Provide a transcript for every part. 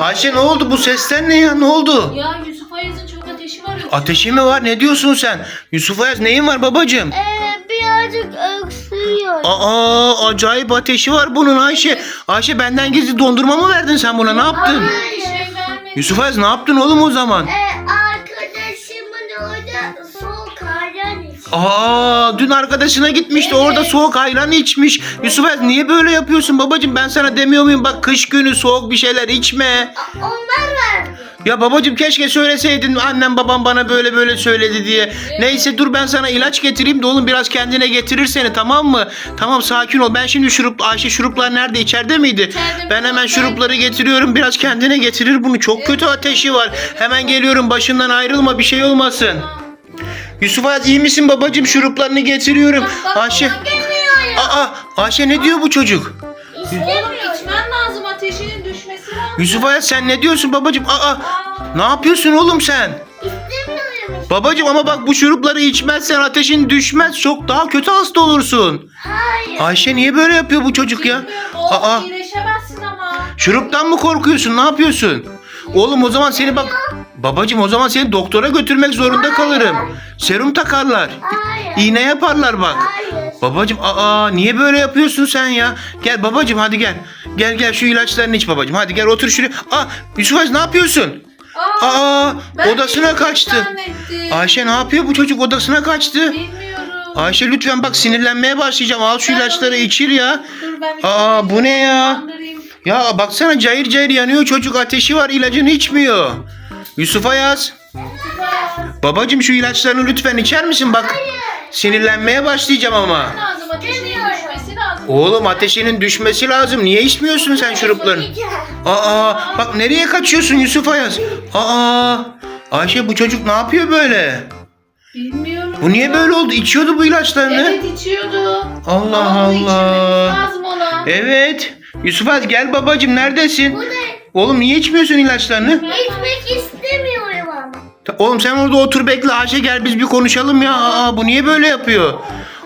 Ayşe ne oldu bu sesten ne ya ne oldu? Ya Yusuf Ayaz'ın çok ateşi var. Ateşi mi var ne diyorsun sen? Yusuf Ayaz neyin var babacığım? Ee, birazcık öksürüyor. Aa acayip ateşi var bunun Ayşe. Ayşe benden gizli dondurma mı verdin sen buna ne yaptın? Hayır, şey. Yusuf Ayaz ne yaptın oğlum o zaman? Ee, Aa dün arkadaşına gitmişti orada soğuk ayran içmiş. Yusuf Ayaz niye böyle yapıyorsun babacığım ben sana demiyor muyum bak kış günü soğuk bir şeyler içme. Onlar verdi. Ya babacığım keşke söyleseydin annem babam bana böyle böyle söyledi diye. Neyse dur ben sana ilaç getireyim de oğlum biraz kendine getirir seni tamam mı? Tamam sakin ol ben şimdi şurup Ayşe şuruplar nerede içeride miydi? İçeride Ben hemen mi? şurupları getiriyorum biraz kendine getirir bunu çok kötü ateşi var. Hemen geliyorum başından ayrılma bir şey olmasın. Yusuf Ayaz iyi misin babacığım şuruplarını getiriyorum. Bak, Ayşe Demiyor ya. Aa Ayşe ne diyor bu çocuk? İstemiyor. içmen lazım ateşinin düşmesi lazım. Yusuf Ayaz sen ne diyorsun babacığım? Aa ne yapıyorsun oğlum sen? İstemiyorum. Babacım ama bak bu şurupları içmezsen ateşin düşmez. Çok daha kötü hasta olursun. Hayır. Ayşe niye böyle yapıyor bu çocuk ya? Bilmiyorum, Oğlum Aa iyileşemezsin ama. şuruptan mı korkuyorsun? Ne yapıyorsun? Oğlum o zaman seni bak babacım o zaman seni doktora götürmek zorunda kalırım. Serum takarlar. İğne yaparlar bak. Babacım aa niye böyle yapıyorsun sen ya? Gel babacım hadi gel. Gel gel şu ilaçlarını iç babacım. Hadi gel otur şuraya. Aa Yusuf Aziz ne yapıyorsun? Aa, Aa ben odasına bir kaçtı. zannettim. Ayşe ne yapıyor bu çocuk odasına kaçtı. Bilmiyorum. Ayşe lütfen bak sinirlenmeye başlayacağım. Al şu Ben ilaçları alayım. içir ya. Dur ben Aa bu ne ya? Kandırayım. Ya baksana cayır cayır yanıyor çocuk. Ateşi var ilacını içmiyor. Yusuf Ayaz. Babacım şu ilaçlarını lütfen içer misin? Bak sinirlenmeye başlayacağım ama. Lazım ateşinin düşmesi lazım. Oğlum ateşinin düşmesi lazım. Niye içmiyorsun sen şuruplarını? Aa bak nereye kaçıyorsun Yusuf Ayaz? Aa Ayşe bu çocuk ne yapıyor böyle? Bilmiyorum. Bu niye böyle oldu? İçiyordu bu ilaçlarını. Evet içiyordu. Allah Ama Allah. lazım ona. Evet. Yusuf Az gel babacım neredesin? Bu ne? Oğlum niye içmiyorsun ilaçlarını? İçmek istemiyorum ama. Ta- Oğlum sen orada otur bekle Ayşe gel biz bir konuşalım ya. Aa, bu niye böyle yapıyor?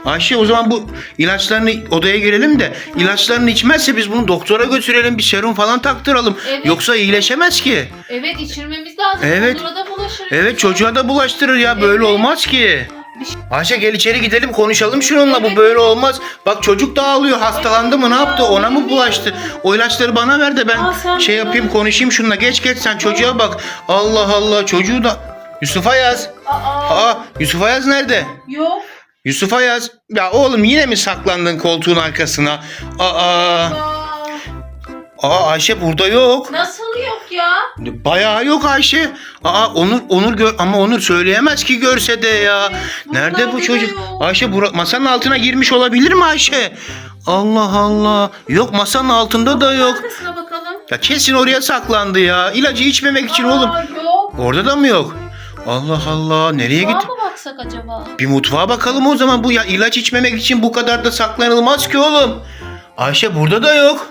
Ayşe o zaman bu ilaçlarını odaya girelim de ilaçlarını içmezse biz bunu doktora götürelim bir serum falan taktıralım. Evet. Yoksa iyileşemez ki. Evet içirmemiz lazım. Evet. Da bulaşır. Evet çocuğa da bulaştırır ya böyle Evet. olmaz ki. Ayşe gel içeri gidelim konuşalım şununla bu böyle olmaz. Bak çocuk da ağlıyor hastalandı mı ne yaptı ona mı bulaştı? O ilaçları bana ver de ben şey yapayım konuşayım şununla geç geç sen çocuğa bak. Allah Allah çocuğu da Yusuf Ayaz. Aa, Aa Yusuf Ayaz nerede? yok. Yusuf Ayaz. Ya oğlum yine mi saklandın koltuğun arkasına? Aa, Aa, aa Ayşe burada yok. nasıl yok ya? Bayağı yok Ayşe. Aa Onur Onur gör ama Onur söyleyemez ki görse de ya. Nerede bu çocuk? Ayşe bura- masanın altına girmiş olabilir mi Ayşe? Allah Allah. Yok masanın altında da yok. Arkasına bakalım. Ya kesin oraya saklandı ya. İlacı içmemek için Aa, oğlum. yok. Orada da mı yok? Allah Allah. Nereye Mutfağa gitti? mı baksak acaba? Bir mutfağa bakalım o zaman. Bu ya ilaç içmemek için bu kadar da saklanılmaz ki oğlum. Ayşe burada da yok.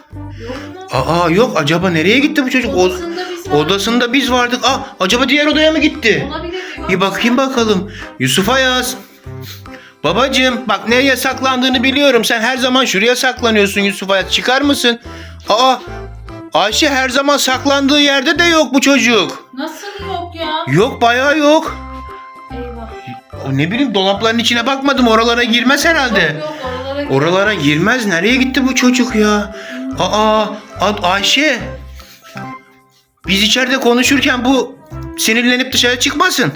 Aa yok acaba nereye gitti bu çocuk? O- Odasında biz var. odasında biz vardık. Aa acaba diğer odaya mı gitti? Olabilir mi? Bir bakayım bakalım. Yusuf Ayaz. Babacığım bak nereye saklandığını biliyorum. Sen her zaman şuraya saklanıyorsun Yusuf Ayaz. Çıkar mısın? Aa Ayşe her zaman saklandığı yerde de yok bu çocuk. Nasıl yok ya? Yok bayağı yok. Eyvah. O Ne bileyim dolapların içine bakmadım. Oralara girmez herhalde. Yok yok oralara. Oralara girmez. Nereye gitti bu çocuk ya? Aa, Ad- Ayşe. Biz içeride konuşurken bu sinirlenip dışarı çıkmasın.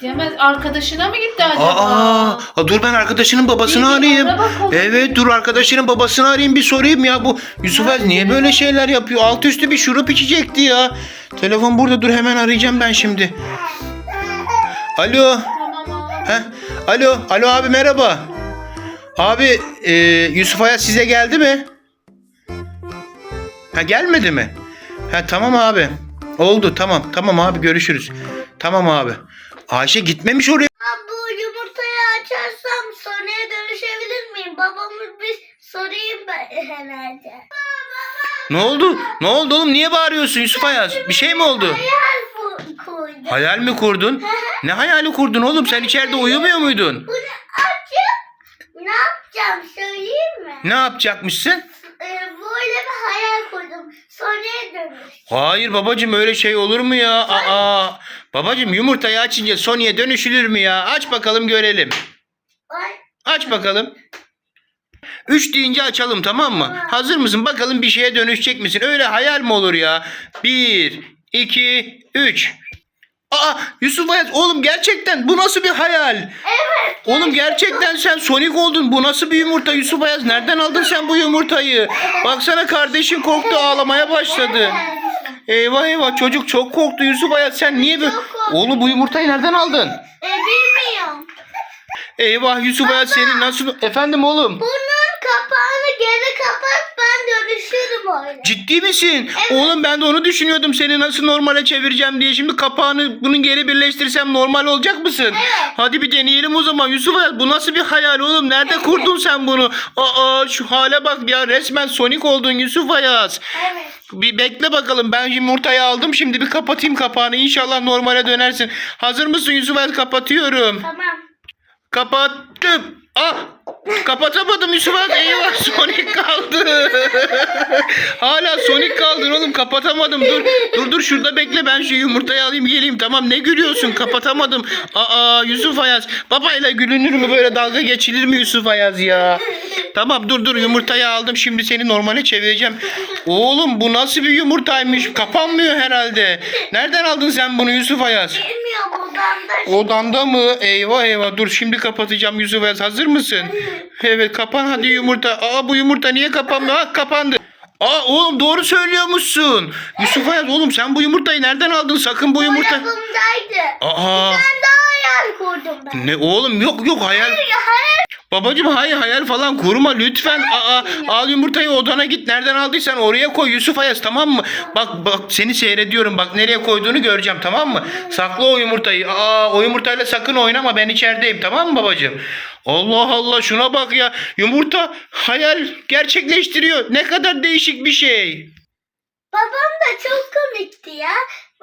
Gidemez. Arkadaşına mı gitti acaba? Aa, aa, dur ben arkadaşının babasını Bir- bir arayayım. ara bakalım. Evet dur arkadaşının babasını arayayım bir sorayım ya bu Yusuf Az niye böyle şeyler yapıyor? Alt üstü bir şurup içecekti ya. Telefon burada dur hemen arayacağım ben şimdi. Alo. Tamam abi. Heh. Alo. Alo abi merhaba. Abi e, Yusuf Ayaz size geldi mi? Ha gelmedi mi? Ha tamam abi. Oldu tamam. Tamam abi görüşürüz. Tamam abi. Ayşe gitmemiş oraya. Ha, bu yumurtayı açarsam Sony'e dönüşebilir miyim? Babamı bir sorayım ben herhalde. Ne oldu? Ne oldu oğlum? Niye bağırıyorsun Yusuf Ayaz? Bir şey mi oldu? Hayal bu- koydum. Hayal mi kurdun? Ne hayali kurdun oğlum? Sen içeride uyumuyor muydun? Bunu açıp ne yapacağım söyleyeyim mi? Ne yapacakmışsın? Ee, böyle bir hayal kurdum. Sony'e dönüş. Hayır babacım öyle şey olur mu ya? Aa, babacım yumurtayı açınca Sony'e dönüşülür mü ya? Aç bakalım görelim. Ay. Aç bakalım. Üç deyince açalım tamam mı? Hazır mısın? Bakalım bir şeye dönüşecek misin? Öyle hayal mi olur ya? Bir, iki, üç. Aa Yusuf Ayaz oğlum gerçekten bu nasıl bir hayal? Evet. Oğlum gerçekten sen Sonic oldun. Bu nasıl bir yumurta Yusuf Ayaz? Nereden aldın sen bu yumurtayı? Baksana kardeşin korktu ağlamaya başladı. Eyvah eyvah çocuk çok korktu Yusuf Ayaz. Sen niye böyle... Oğlum bu yumurtayı nereden aldın? E, bilmiyorum. Eyvah Yusuf Ayaz seni nasıl... Efendim oğlum. Bunun kapağını geri kapat ben dönüşürüm öyle. Ciddi misin? Evet. Oğlum ben de onu düşünüyordum. Seni nasıl normale çevireceğim diye. Şimdi kapağını bunun geri birleştirsem normal olacak mısın? Evet. Hadi bir deneyelim o zaman. Yusuf Ayaz bu nasıl bir hayal oğlum? Nerede kurdun sen bunu? Aa şu hale bak ya. Resmen Sonic oldun Yusuf Ayaz. Evet. Bir bekle bakalım. Ben yumurtayı aldım. Şimdi bir kapatayım kapağını. İnşallah normale dönersin. Hazır mısın Yusuf Ayaz? Kapatıyorum. Tamam. Kapattım. Ah kapatamadım Yusuf Ayaz. Eyvah Sonic kaldı. Hala Sonic kaldın oğlum kapatamadım. Dur dur dur şurada bekle ben şu yumurtayı alayım geleyim. Tamam ne gülüyorsun kapatamadım. Aa Yusuf Ayaz. Babayla gülünür mü böyle dalga geçilir mi Yusuf Ayaz ya? Tamam dur dur yumurtayı aldım şimdi seni normale çevireceğim. Oğlum bu nasıl bir yumurtaymış? Kapanmıyor herhalde. Nereden aldın sen bunu Yusuf Ayaz? Odamda. Odanda mı? Eyvah eyvah. Dur şimdi kapatacağım Yusuf. Hazır mısın? Evet kapan hadi yumurta. Aa bu yumurta niye kapanmıyor? Ah kapandı. Aa oğlum doğru söylüyormuşsun. Yusuf Ayaz oğlum sen bu yumurtayı nereden aldın? Sakın bu yumurta... Dolabımdaydı. Aa Ben daha hayal kurdum ben. ne oğlum yok yok hayal. Ya hayal Babacım hayır hayal falan kurma lütfen. Aa, al yumurtayı odana git. Nereden aldıysan oraya koy Yusuf Ayaz tamam mı? Bak bak seni seyrediyorum. Bak nereye koyduğunu göreceğim tamam mı? Sakla o yumurtayı. Aa o yumurtayla sakın oynama ben içerideyim tamam mı babacım? Allah Allah şuna bak ya. Yumurta hayal gerçekleştiriyor. Ne kadar değişik bir şey. Babam da çok komikti ya.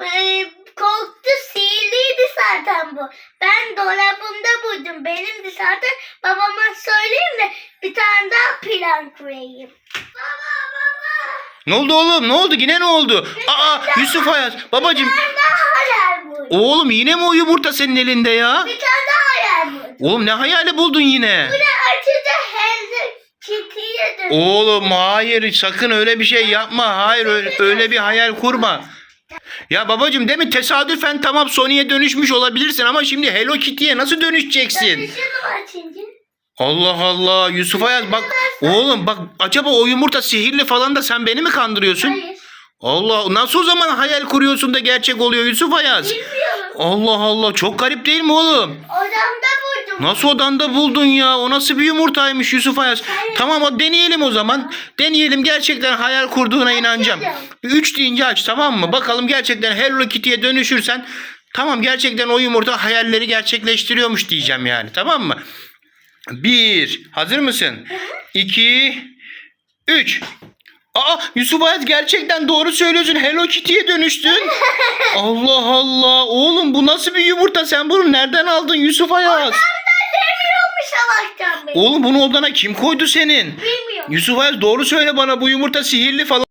Ee, korktu sihirliydi zaten bu. Ben dolabımda buldum. Benimdi zaten. Babama söyleyeyim de bir tane daha plan kurayım. Baba baba. Ne oldu oğlum? Ne oldu? Yine ne oldu? Aa Yusuf Ayaz. Babacım Ben daha hayal buldum. oğlum yine mi o yumurta senin elinde ya? Bir tane daha hayal buldum. Oğlum ne hayali buldun yine? Bu da açıcı Hello Kitty'ye dönüyor. Oğlum hayır sakın öyle bir şey yapma. Hayır öyle, öyle bir hayal kurma. Ya babacım değil mi tesadüfen tamam Sony'e dönüşmüş olabilirsin ama şimdi Hello Kitty'ye nasıl dönüşeceksin? Açınca. Allah Allah Yusuf Ayaz bak oğlum bak acaba o yumurta sihirli falan da sen beni mi kandırıyorsun? Hayır. Allah nasıl o zaman hayal kuruyorsun da gerçek oluyor Yusuf Ayaz? Bilmiyorum. Allah Allah çok garip değil mi oğlum? Odamda. Nasıl odanda buldun ya? O nasıl bir yumurtaymış Yusuf Ayaz? Tamam o deneyelim o zaman. Deneyelim gerçekten hayal kurduğuna inanacağım. Üç deyince aç tamam mı? Bakalım gerçekten Hello Kitty'ye dönüşürsen tamam gerçekten o yumurta hayalleri gerçekleştiriyormuş diyeceğim yani tamam mı? Bir. Hazır mısın? İki. Üç. Aa Yusuf Ayaz gerçekten doğru söylüyorsun. Hello Kitty'ye dönüştün. Allah Allah. Oğlum bu nasıl bir yumurta? Sen bunu nereden aldın Yusuf Ayaz? Ben demiyormuş Allah'tan beri. Oğlum bunu odana kim koydu senin? Bilmiyorum. Yusuf Ayaz doğru söyle bana bu yumurta sihirli falan.